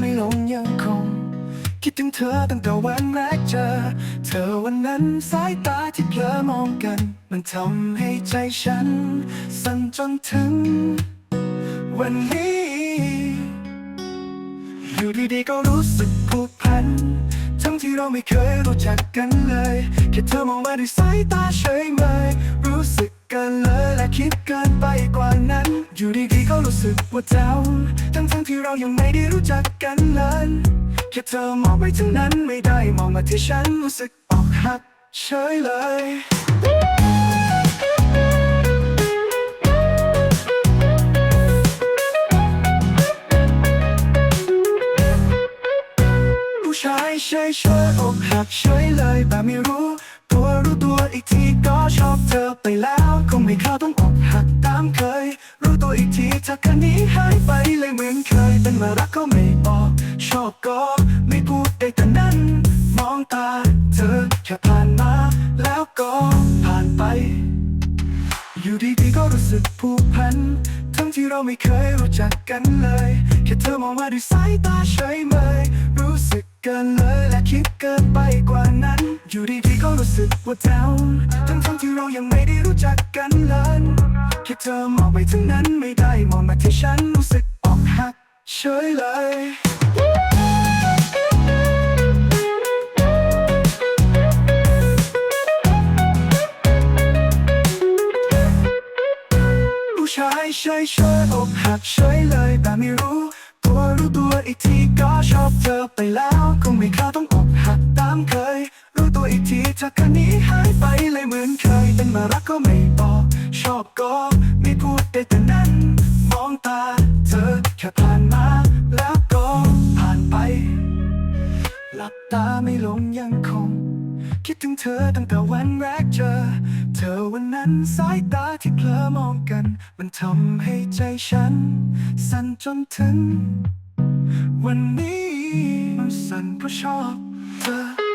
ไม่ลงยังคง คิดถึงเธอตั้งแต่วันแรกเจอ เธอวันนั้นสายตาที่เพลอมองกัน มันทำให้ใจฉัน สั่นจนถึง วันนี้ อยู่ดีๆก็รู้สึกผูกพัน ทั้งที่เราไม่เคยรู้จักกันเลย แค่เธอมองมาด้วยสายตาเฉย สึกว่าเจ้าทั้งๆที่เรายังไม่ได้รู้จักกันเลยแค่เธอมองไปถึงนั้นไม่ได้มองมาที่ฉันรู้สึกอกหักเฉยเลยผู้ชายเฉยเฉยอกหักเฉยเลยแต่ไม่รู้ ตัวรู้ตัวอีกทีก็ชอบเธอไปแล้วคงไม่เข้าต้อง อนเคยเป็นมารักก็ไม่บอกชอบก็ไม่พูดได้แต่นั้น มองตาเธอแค่ผ่านมา แล้วก็ผ่านไป อยู่ดีๆก็รู้สึกผูกพัน ทั้งที่เราไม่เคยรู้จักกันเลย แค่เธอมองมาด้วยสายตาเฉยเมยรู้สึกเกินเลยและคิดเกินไปกว่านั้น อยู่ดีๆก็รู้สึกว่าเจ้าทั้งทั้งๆที่เรายังไม่ได้รู้จักกันเลยแค่เธอมองไปถึงนั้นไม่ได้มองมาที่ฉันรู้สึกอกหัก เฉยเลยผู้ชายเฉยเฉยอกหักเฉยเลยแต่ไม่รู้ตัวรู้ตัวอีกทีก็ชอบเธอไปแล้วคงไม่เข้าต้องอกหักตามเคย รู้ตัวอีกทีเธอคนนี้หายไปเลยเหมือนเคย เป็นมารักก็ไม่บอกชอบก็ หลับตาไม่ลงยังคง คิดถึงเธอตั้งแต่วันแรกเจอ เธอวันนั้นสายตาที่เพลอมองกัน มันทำให้ใจฉัน สั่นจนถึง วันนี้มันสั่นเพราะชอบเธอ